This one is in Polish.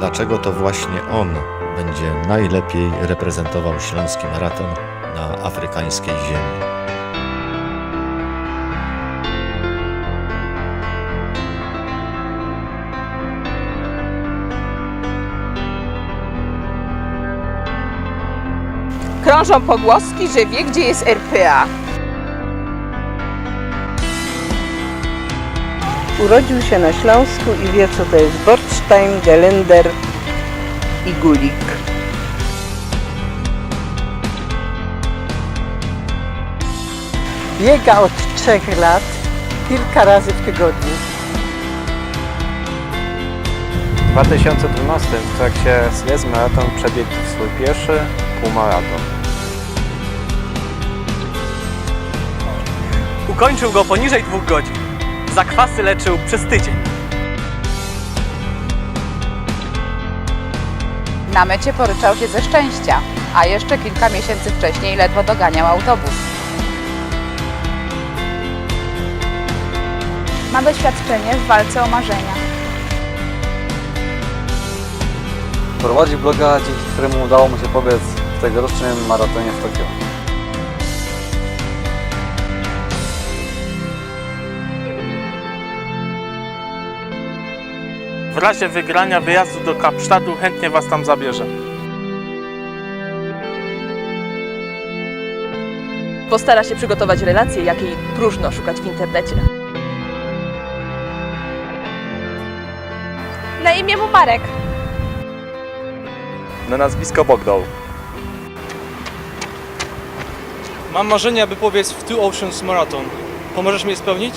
dlaczego to właśnie on będzie najlepiej reprezentował śląski maraton na afrykańskiej ziemi. Krążą pogłoski, że wie, gdzie jest RPA. Urodził się na Śląsku i wie, co to jest Bordstein, Gelender i Gulik. Biega od trzech lat, kilka razy w tygodniu. W 2012 w trakcie Sles Marathon przebiegł swój pierwszy półmaraton. Ukończył go poniżej dwóch godzin. Zakwasy leczył przez tydzień. Na mecie poryczał się ze szczęścia, a jeszcze kilka miesięcy wcześniej ledwo doganiał autobus. Ma doświadczenie w walce o marzenia. Prowadzi bloga, dzięki któremu udało mu się pobiec w tegorocznym maratonie w Tokio. W razie wygrania wyjazdu do Kapsztadu chętnie Was tam zabierze. Postara się przygotować relację, jakiej próżno szukać w internecie. Na imię mu Marek. Na nazwisko Bogdał. Mam marzenie, aby pobiec w Two Oceans Marathon. Pomożesz mi je spełnić?